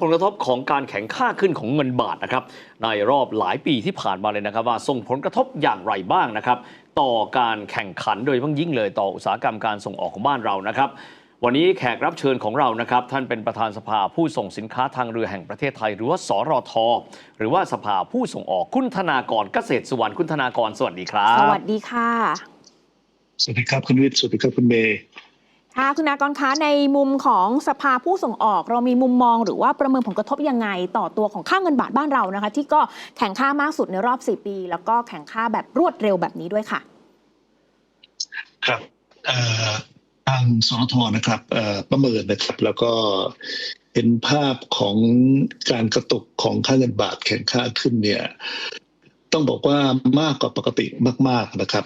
ผลกระทบของการแข็งค่าขึ้นของเงินบาทนะครับในรอบหลายปีที่ผ่านมาเลยนะครับ ว่าส่งผลกระทบอย่างไรบ้างนะครับ ต่อการแข่งขันโดยเฉพาะยิ่งเลยต่ออุตสาหกรรมการส่งออกของบ้านเรานะครับ วันนี้แขกรับเชิญของเรานะครับ ท่านเป็นประธานสภาผู้ส่งสินค้าทางเรือแห่งประเทศไทย หรือว่าสรท หรือว่าสภาผู้ส่งออกคุณธนากรเกษตรสุวรรณคุณธนากรสวัสดีครับ สวัสดีค่ะ สวัสดีครับคุณวิทย์สวัสดีครับคุณเมย์ ค่ะคุณนากรคะในมุมของสภาผู้ส่งออกเรามีมุมมองหรือว่าประเมินผลกระทบยังไง ต่อตัวของค่าเงินบาทบ้านเรานะคะ ที่ก็แข่งค่ามากสุดในรอบ 4 ปี แล้วก็แข่งค่าแบบรวดเร็วแบบนี้ด้วยค่ะ ครับอ่อทางสนทนะครับประเมินนะครับ แล้วก็เห็นภาพของการกระตุกของค่าเงินบาทแข่งค่าขึ้นเนี่ย ต้องบอกว่ามากกว่าปกติมาก ๆนะครับ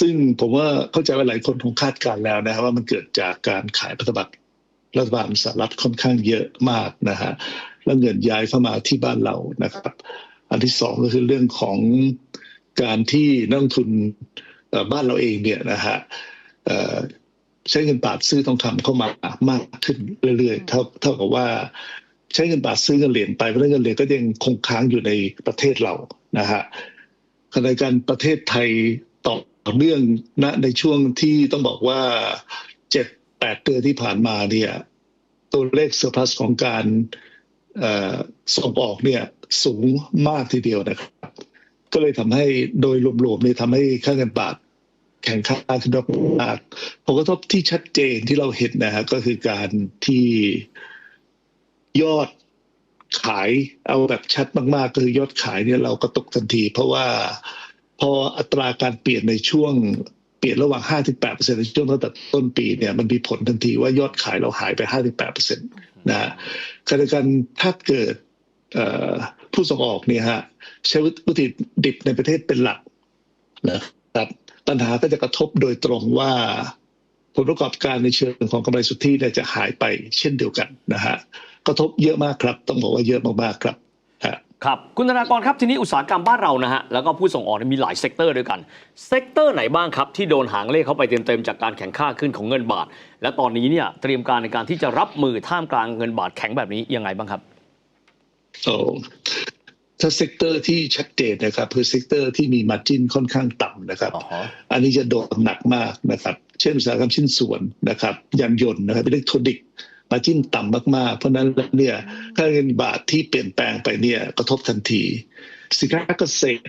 ซึ่งผมว่าเข้าใจว่าหลายคนคงคาดการณ์แล้วนะครับว่ามันเกิดจากการขายพันธบัตรรัฐบาลสหรัฐค่อนข้างเยอะมากนะฮะแล้วเงินย้ายเข้ามาที่บ้านเรานะครับ อันที่สองก็คือเรื่องของการที่นักทุนบ้านเราเองเนี่ยนะฮะใช้เงินบาทซื้อทองคำเข้ามามากขึ้นเรื่อยๆเท่าเท่ากับว่าใช้เงินบาทซื้อเงินเหรียญไปเพราะเงินเหรียญก็ยังคงค้างอยู่ในประเทศเรานะฮะขณะเดียวกันประเทศไทย ต่อเนื่องณในช่วงที่ต้องบอกว่าเจ็ดแปดเดือนที่ผ่านมาเนี่ยตัวเลขเซอร์พลัสของการส่งออกเนี่ยสูงมากทีเดียวนะครับ ก็เลยทำให้โดยรวมๆเนี่ยทำให้ค่าเงินบาทแข่งค่าขึ้นมากผลกระทบที่ชัดเจนที่เราเห็นนะฮะก็คือการที่ยอดขายเอาแบบชัดมากๆ ก็คือยอดขายเนี่ยเราก็ตกทันที เพราะว่า พออัตราการเปลี่ยนในช่วงเปลี่ยนระหว่าง 5-8%ในช่วงตั้งแต่ต้นปีเนี่ยมันมีผลทันทีว่ายอดขายเราหายไป 5-8%นะขณะเดียวกันถ้าเกิดผู้ส่งออกเนี่ยฮะใช้วัตถุดิบในประเทศเป็นหลักนะครับปัญหาก็จะกระทบโดยตรงว่าผลประกอบการในเชิงของกำไรสุทธิเนี่ยจะหายไปเช่นเดียวกันนะฮะกระทบเยอะมากครับ ต้องบอกว่าเยอะมากๆครับ ครับ คุณธนากรครับทีนี้อุตสาหกรรมบ้านเรานะฮะแล้วก็ผู้ส่งออกเนี่ยมีหลายเซกเตอร์ด้วยกัน เซกเตอร์ไหนบ้างครับ ที่โดนหางเลขเข้าไปเต็มๆจากการแข่งค่าขึ้นของเงินบาท และตอนนี้เนี่ยเตรียมการในการที่จะรับมือท่ามกลางเงินบาทแข็งแบบนี้ยังไงบ้างครับโอ้ถ้าเซกเตอร์ที่ชัดเจนนะครับคือเซกเตอร์ที่มีมาจิ้นค่อนข้างต่ำนะครับอ๋ออันนี้จะโดนหนักมากนะครับ เช่นอุตสาหกรรมชิ้นส่วนนะครับยานยนต์นะครับอิเล็กทรอนิกส์ มาจิ้นต่ำมากๆ เพราะนั้นแล้วเนี่ยค่าเงินบาทที่เปลี่ยนแปลงไปเนี่ยกระทบทันที สินค้าเกษตร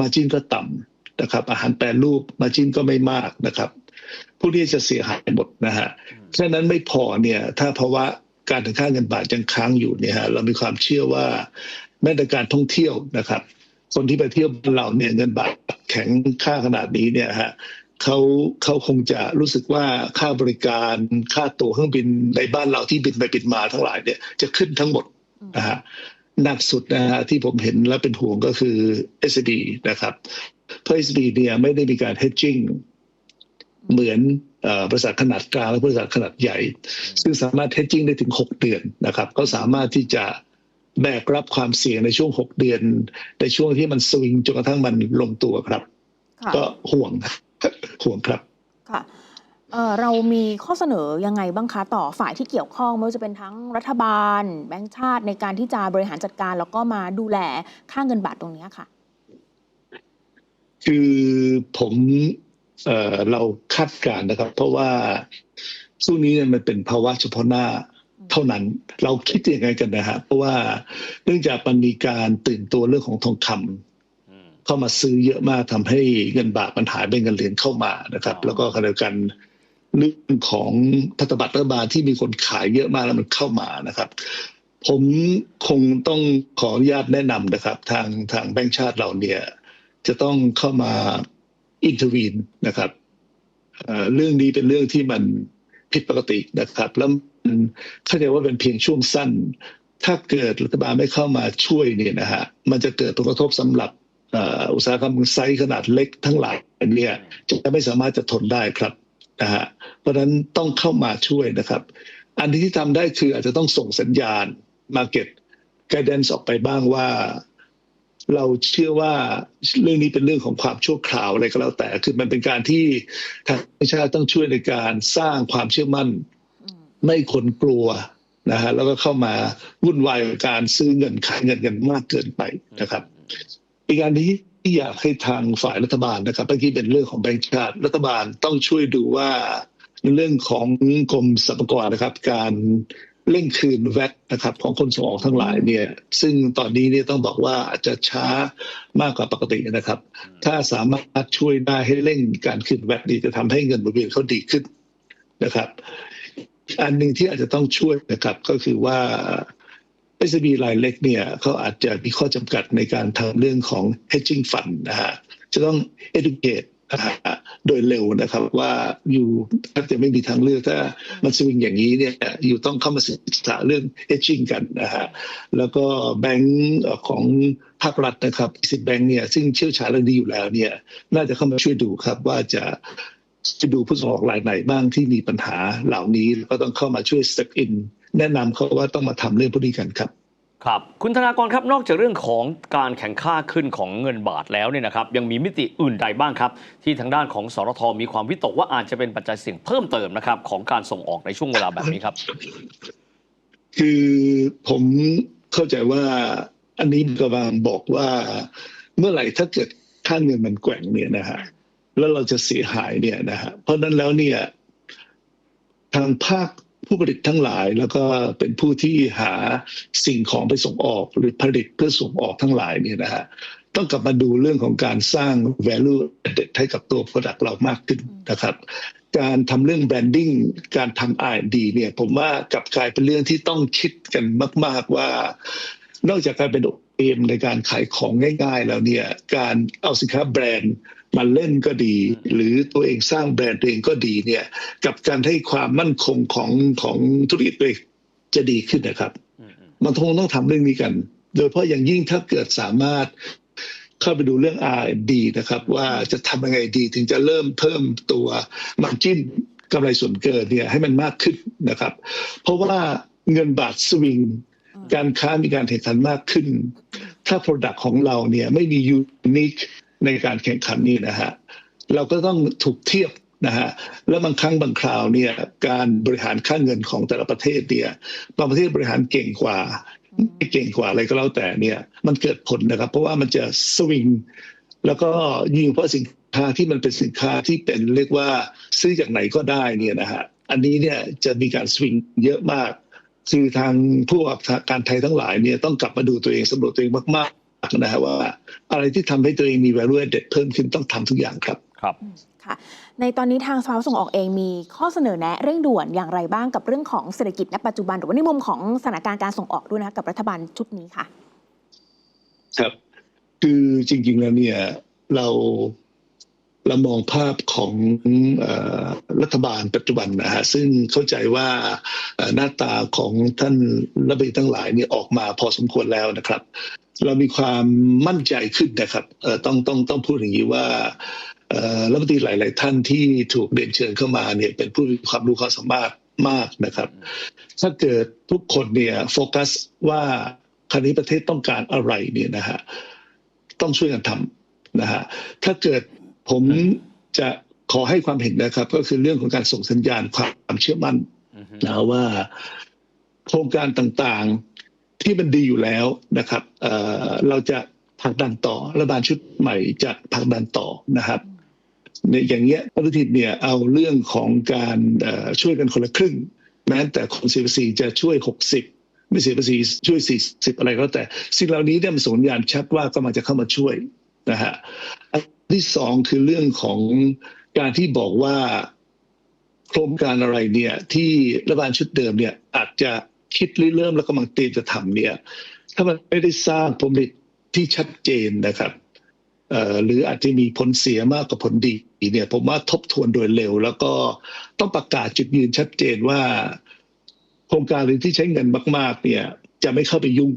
มาจิ้นก็ต่ำนะครับ อาหารแปรรูปมาจิ้นก็ไม่มากนะครับพวกนี้จะเสียหายหมดนะฮะแค่นั้นไม่พอเนี่ยถ้าภาวะการถึงค่าเงินบาทยังค้างอยู่เนี่ยฮะเรามีความเชื่อว่าแม้แต่การท่องเที่ยวนะครับ คนที่ไปเที่ยวบ้านเราเนี่ยเงินบาทแข็งค่าขนาดนี้เนี่ยฮะ เขาเขาคงจะรู้สึกว่าค่าบริการค่าตั๋วเครื่องบินในบ้านเราที่บินไปบินมาทั้งหลายเนี่ยจะขึ้นทั้งหมดนะฮะหนักสุดนะฮะที่ผมเห็นและเป็นห่วงก็คือ s b นะครับ เพราะ s b เนี่ยไม่ได้มีการ hedging เหมือนเอ่อบริษัทขนาดกลางและบริษัทขนาดใหญ่ ซึ่งสามารถ hedging ได้ถึง 6 เดือนนะครับเขาสามารถที่จะแบกรับความเสี่ยงในช่วง 6 เดือน ในช่วงที่มันสวิงจนกระทั่งมันลงตัวครับค่ะก็ห่วง ห่วงครับ ค่ะเอ่อเรามีข้อเสนอยังไงบ้างคะต่อฝ่ายที่เกี่ยวข้องไม่ว่าจะเป็นทั้งรัฐบาล แบงก์ชาติในการที่จะบริหารจัดการ แล้วก็มาดูแลค่าเงินบาทตรงเนี้ยค่ะ คือผมเอ่อเราคาดการณ์นะครับ เพราะว่าช่วงนี้เนี่ยมันเป็นภาวะเฉพาะหน้าเท่านั้นเราคิดยังไงกันนะฮะเพราะว่าเนื่องจากมันมีการตื่นตัวเรื่องของทองคำอืม เข้ามาซื้อเยอะมากทำให้เงินบาทมันหายไปเงินเหรียญเข้ามานะครับอ๋อแล้วก็ขณะเดียวกันเรื่องของพันธบัตรรัฐบาลที่มีคนขายเยอะมากแล้วมันเข้ามานะครับ ผมคงต้องขออนุญาตแนะนำนะครับ ทางทางแบงก์ชาติเราเนี่ย จะต้องเข้ามาอินเทอร์วีนนะครับเอ่อเรื่องนี้เป็นเรื่องที่มันผิดปกตินะครับ แล้วมันเข้าใจว่าเป็นเพียงช่วงสั้น ถ้าเกิดรัฐบาลไม่เข้ามาช่วยเนี่ยนะฮะมันจะเกิดผลกระทบสำหรับเอุตสาหกรรมไซส์ขนาดเล็กทั้งหลายเนี่ยจะไม่สามารถจะทนได้ครับนะฮะเพราะฉะนั้นต้องเข้ามาช่วยนะครับ อันที่ทำได้คืออาจจะต้องส่งสัญญาณ Market Guidance ออกไปบ้างว่า เราเชื่อว่าเรื่องนี้เป็นเรื่องของความชั่วคราวอะไรก็แล้วแต่คือมันเป็นการที่ทางประชาติต้องช่วยในการสร้างความเชื่อมั่นไม่คนกลัวนะฮะแล้วก็เข้ามาวุ่นวายกับการซื้อเงินขายเงินกันมากเกินไปนะครับ อีกอันนี้ที่อยากให้ทางฝ่ายรัฐบาลนะครับเมื่อกี้เป็นเรื่องของแบงก์ชาติรัฐบาลต้องช่วยดูว่าเรื่องของกรมสรรพากรนะครับ การเร่งคืนแวตนะครับ ของคนส่งออกทั้งหลายเนี่ย ซึ่งตอนนี้เนี่ยต้องบอกว่าอาจจะช้ามากกว่าปกตินะครับ ถ้าสามารถช่วยได้ให้เร่งการคืนแวตนี้จะทำให้เงินหมุนเวียนเขาดีขึ้นนะครับ อันหนึ่งที่อาจจะต้องช่วยนะครับก็คือว่า SME รายเล็กเนี่ยเขาอาจจะมีข้อจำกัดในการทำเรื่องของ hedging fund นะฮะจะต้อง educate นะฮะโดยเร็วนะครับว่าอยู่ถ้าจะไม่มีทางเลือกถ้ามันสวิงอย่างนี้เนี่ยอยู่ต้องเข้ามาศึกษาเรื่อง hedging กันนะฮะแล้วก็แบงก์ของภาครัฐนะครับสิบแบงก์เนี่ยซึ่งเชี่ยวชาญเรื่องนี้อยู่แล้วเนี่ยน่าจะเข้ามาช่วยดูครับว่าจะจะดูผู้ส่งออกรายไหนบ้างที่มีปัญหาเหล่านี้แล้วก็ต้องเข้ามาช่วย step in แนะนำเขาว่าต้องมาทำเรื่องพวกนี้กันครับครับคุณธนากรครับนอกจากเรื่องของการแข่งค่าขึ้นของเงินบาทแล้วเนี่ยนะครับยังมีมิติอื่นใดบ้างครับ ที่ทางด้านของสรทมีความวิตกว่าอาจจะเป็นปัจจัยเสี่ยงเพิ่มเติมนะครับของการส่งออกในช่วงเวลาแบบนี้ครับ คือผมเข้าใจว่าอันนี้กำลังบอกว่าเมื่อไหร่ถ้าเกิดค่าเงินมันแกว่งเนี่ยนะฮะแล้วเราจะเสียหายเนี่ยนะฮะเพราะฉะนั้นแล้วเนี่ยทางภาค ผู้ผลิตทั้งหลาย แล้วก็เป็นผู้ที่หาสิ่งของไปส่งออกหรือผลิตเพื่อส่งออกทั้งหลายเนี่ยนะฮะต้องกลับมาดูเรื่องของการสร้าง value added ให้กับตัว product เรามากขึ้นนะครับ การทำเรื่องแบรนดิ้งการทำ R&D เนี่ยผมว่ากลับกลายเป็นเรื่องที่ต้องคิดกันมาก ๆว่า นอกจากการเป็นเอมในการขายของง่าย ๆ แล้วเนี่ยการเอาสินค้าแบรนด์ มาเล่นก็ดี หรือตัวเองสร้างแบรนด์ตัวเองก็ดีเนี่ย กับการให้ความมั่นคงของของธุรกิจตัวเองจะดีขึ้นนะครับ มันคงต้องทำเรื่องนี้กัน โดยเฉพาะอย่างยิ่งถ้าเกิดสามารถเข้าไปดูเรื่อง R&D นะครับ ว่าจะทำยังไงดีถึงจะเริ่มเพิ่มตัวมาจิ้นกำไรส่วนเกินเนี่ยให้มันมากขึ้นนะครับ เพราะว่าเงินบาทสวิง การค้ามีการแข่งขันมากขึ้น ถ้า Product ของเราเนี่ยไม่มียูนิค ในการแข่งขันนี่นะฮะเราก็ต้องถูกเทียบนะฮะแล้วบางครั้งบางคราวเนี่ยการบริหารค่าเงินของแต่ละประเทศเนี่ยบางประเทศบริหารเก่งกว่าไม่เก่งกว่าอะไรก็แล้วแต่เนี่ยมันเกิดผลนะครับ เพราะว่ามันจะสวิงแล้วก็ยิ่งเพราะสินค้าที่มันเป็นสินค้าที่เป็นเรียกว่าซื้อจากไหนก็ได้เนี่ยนะฮะอันนี้เนี่ยจะมีการสวิงเยอะมากคือทางผู้ประกอบการไทยทั้งหลายเนี่ยต้องกลับมาดูตัวเองสำรวจตัวเองมาก นะฮะว่า อะไรที่ทำให้ตัวเองมี value added เพิ่มขึ้นต้องทำทุกอย่างครับครับค่ะ ในตอนนี้ทางสภาผู้ส่งออกเองมีข้อเสนอแนะเร่งด่วนอย่างไรบ้างกับเรื่องของเศรษฐกิจณปัจจุบันหรือว่าในมุมของสถานการณ์การส่งออกด้วยนะคะกับรัฐบาลชุดนี้ค่ะ ครับคือจริง ๆแล้วเนี่ยเราเรามองภาพของเออรัฐบาลปัจจุบันนะฮะซึ่งเข้าใจว่าเอ่อหน้าตาของท่านรัฐมนตรีทั้งหลายเนี่ยออกมาพอสมควรแล้วนะครับ เรามีความมั่นใจขึ้นนะครับต้องต้องต้องพูดอย่างนี้ว่ารัฐมนตรีหลาย ๆ ท่านที่ถูกเรียนเชิญเข้ามาเนี่ยเป็นผู้มีความรู้ความสามารถมากนะครับ ถ้าเกิดทุกคนเนี่ยโฟกัสว่าคราวนี้ประเทศต้องการอะไรเนี่ยนะฮะต้องช่วยกันทำนะฮะถ้าเกิดผมจะขอให้ความเห็นนะครับ ก็คือเรื่องของการส่งสัญญาณความเชื่อมั่นนะว่าโครงการต่าง ที่มันดีอยู่แล้วนะครับเเราจะผลักดันต่อรัฐบาลชุดใหม่จะผลักดันต่อนะครับในอย่างเงี้ยรัฐบาลเนี่ยเอาเรื่องของการช่วยกันคนละครึ่ง แม้แต่คนเสียภาษีจะช่วย 60 ไม่เสียภาษีช่วย 40 อะไรก็แต่สิ่งเหล่านี้เนี่ยมันส่งสัญญาณชัดว่ากำลังจะเข้ามาช่วยนะฮะอันที่สองคือเรื่องของการที่บอกว่าโครงการอะไรเนี่ยที่รัฐบาลชุดเดิมเนี่ยอาจจะ คิดริเริ่มแล้วกำลังเตรียมจะทำเนี่ย ถ้ามันไม่ได้สร้างผลผลิตที่ชัดเจนนะครับหรืออาจจะมีผลเสียมากกว่าผลดีเนี่ยผมว่าทบทวนโดยเร็ว แล้วก็ต้องประกาศจุดยืนชัดเจนว่า โครงการที่ใช้เงินมาก ๆ เนี่ย จะไม่เข้าไปยุ่ง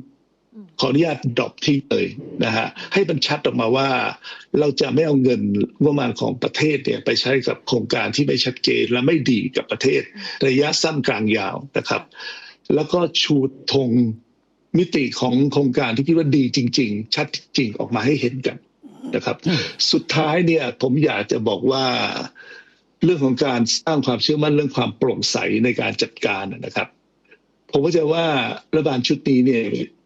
ขออนุญาตดรอปทิ้งเลยนะฮะให้มันชัดออกมาว่า เราจะไม่เอาเงินงบประมาณของประเทศเนี่ยไปใช้กับโครงการที่ไม่ชัดเจนและไม่ดีกับประเทศ ระยะสั้นกลางยาวนะครับ แล้วก็ชูธงมิติของโครงการที่คิดว่าดีจริง ๆ ชัดจริงออกมาให้เห็นกันนะครับ สุดท้ายเนี่ยผมอยากจะบอกว่าเรื่องของการสร้างความเชื่อมั่นเรื่องความโปร่งใสในการจัดการนะครับผผมก็จะว่ารัฐบาลชุดนี้เนี่ย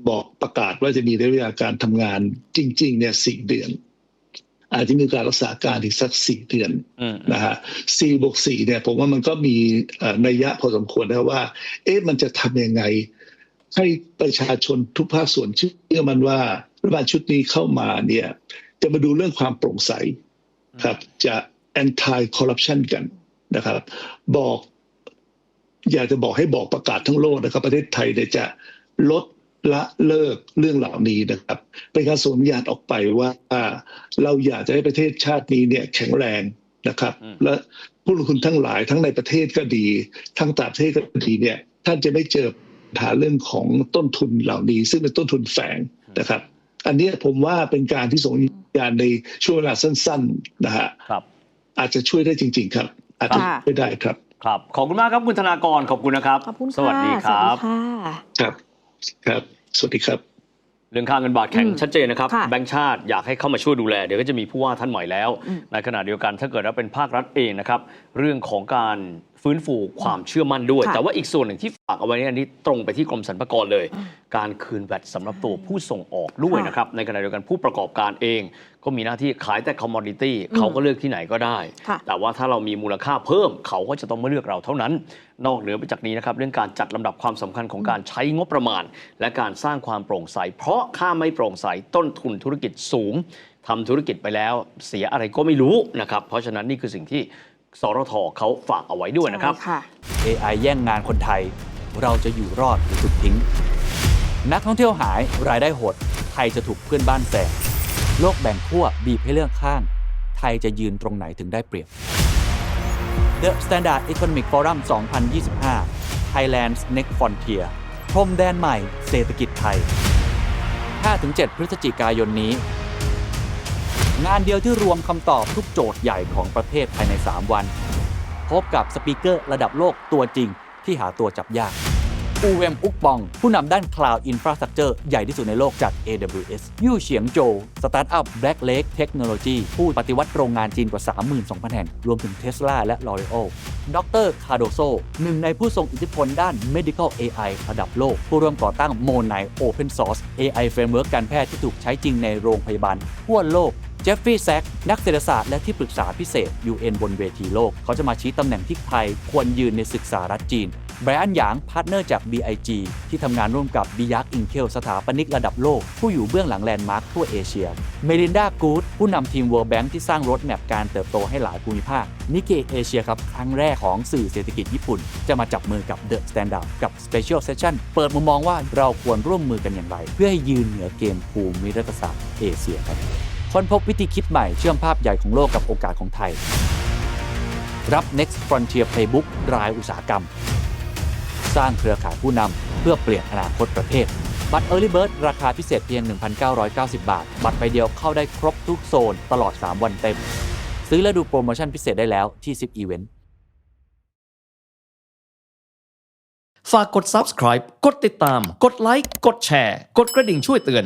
บอกประกาศว่าจะมีระยะเวลาการทำงานจริง ๆ เนี่ยสี่เดือน อาจจะมีการรักษาการอีกสักสี่เดือนอืมนะฮะสี่บวกสี่เนี่ย ผมว่ามันก็มีเอ่อนัยยะพอสมควรนะว่า เอ๊ะมันจะทำยังไง ให้ประชาชนทุกภาคส่วนเชื่อมันว่ารัฐบาลชุดนี้เข้ามาเนี่ย จะมาดูเรื่องความโปร่งใสครับ จะ anti corruption กันนะครับ บอก อยากจะบอกให้บอกประกาศทั้งโลกนะครับ ประเทศไทยเนี่ยจะลด ละเลิกเรื่องเหล่านี้นะครับเป็นการส่งสัญญาณออกไปว่าเราอยากจะให้ประเทศชาตินี้เนี่ยแข็งแรงนะครับอืมและผู้ลงทุนทั้งหลายทั้งในประเทศก็ดี ทั้งต่างประเทศก็ดีเนี่ยท่านจะไม่เจอปัญหาเรื่องของต้นทุนเหล่านี้ ซึ่งเป็นต้นทุนแฝงนะครับ อันเนี้ยผมว่าเป็นการที่ส่งสัญญาณในช่วงเวลาสั้นๆนะฮะครับอาจจะช่วยได้จริง ๆ ครับ อาจจะค่ะช่วยได้ครับครับ ขอบคุณมากครับคุณธนากรขอบคุณนะครับ ขอบคุณค่ะสวัสดีครับสวัสดีค่ะครับ ครับ สวัสดีครับ เรื่องค่าเงินบาทแข็งอืมชัดเจนนะครับ ค่ะแบงก์ชาติอยากให้เข้ามาช่วยดูแล เดี๋ยวก็จะมีผู้ว่าท่านใหม่แล้วอืมในขณะเดียวกันถ้าเกิดว่าเป็นภาครัฐเองนะครับ เรื่องของการ ฟื้นฟูความเชื่อมั่นด้วยค่ะแต่ว่าอีกส่วนหนึ่งที่ฝากเอาไว้เนี่ยอันนี้ตรงไปที่กรมสรรพากรเลยอืมการคืนแวดสำหรับตัวผู้ส่งออกด้วยค่ะนะครับในขณะเดียวกันผู้ประกอบการเอง ก็มีหน้าที่ขายแต่คอมมอดิตี้อืมเขาก็เลือกที่ไหนก็ได้ค่ะแต่ว่าถ้าเรามีมูลค่าเพิ่มเขาก็จะต้องมาเลือกเราเท่านั้น นอกเหนือไปจากนี้นะครับเรื่องการจัดลำดับความสำคัญของการใช้งบประมาณ และการสร้างความโปร่งใส เพราะค่าไม่โปร่งใสต้นทุนธุรกิจสูงทำธุรกิจไปแล้วเสียอะไรก็ไม่รู้นะครับ เพราะฉะนั้นนี่คือสิ่งที่ สรทเขาฝากเอาไว้ด้วยนะครับ ใช่ค่ะ AI แย่งงานคนไทย เราจะอยู่รอดหรือถูกทิ้ง นักท่องเที่ยวหายรายได้หด ไทยจะถูกเพื่อนบ้านแซงโลกแบ่งขั้วบีบให้เลือกข้าง ไทยจะยืนตรงไหนถึงได้เปรียบ The Standard Economic Forum 2025 Thailand's Next Frontier พรมแดนใหม่เศรษฐกิจไทย 5-7 พฤศจิกายนนี้ งานเดียวที่รวมคำตอบทุกโจทย์ใหญ่ของประเทศภายใน 3 วัน พบกับสปีกเกอร์ระดับโลกตัวจริงที่หาตัวจับยาก อูเวมอุกปอง ผู้นำด้าน Cloud Infrastructure ใหญ่ที่สุดในโลกจาก AWS ยู่เฉียงโจสตาร์ทอัพ Black Lake Technology ผู้ปฏิวัติโรงงานจีนกว่า 32,000 แห่ง รวมถึง Tesla และ L'Oreal ดรคาโดโซหนึ่งในผู้ทรงอิทธิพลด้าน Medical AI ระดับโลก ผู้ร่วมก่อตั้ง m o n i Open Source AI Framework การแพทย์ที่ถูกใช้จริงในโรงพยาบาลทั่วโลก จฟฟรีย์แซกนักเศรษฐศาสตร์และที่ปรึกษาพิเศษ UN บนเวทีโลก เขาจะมาชี้ตำแหน่งที่ไทยควรยืนในศึกษารัฐจีนไบรอันหยางพาร์ทเนอร์จาก BIG ที่ทำงานร่วมกับบิยักอินเคลสถาปนิกระดับโลก ผู้อยู่เบื้องหลังแลนด์มาร์คทั่วเอเชีย เมลินดากูดผู้นำทีม World Bank ที่สร้างรถแมพการเติบโตให้หลายภูมิภาค นิเกเอเชียครับ ครั้งแรกของสื่อเศรษฐกิจญี่ปุ่น จะมาจับมือกับ The Standard กับ Special Session เปิดมุมมองว่าเราควรร่วมมือกันอย่างไร เพื่อให้ยืนเหนือเกมภูมิรัฐศาสตร์เอเชียครับ ค้นพบวิธีคิดใหม่เชื่อมภาพใหญ่ของโลกกับโอกาสของไทย รับ Next Frontier Playbook รายอุตสาหกรรม สร้างเครือข่ายผู้นำเพื่อเปลี่ยนอนาคตประเทศ บัตร Early Bird ราคาพิเศษเพียง 1,990 บาท บัตรใบเดียวเข้าได้ครบทุกโซนตลอด 3 วันเต็ม ซื้อและดูโปรโมชั่นพิเศษได้แล้วที่10 Event ฝากกด subscribe กดติดตาม กดไลค์ กดแชร์ กดกระดิ่งช่วยเตือน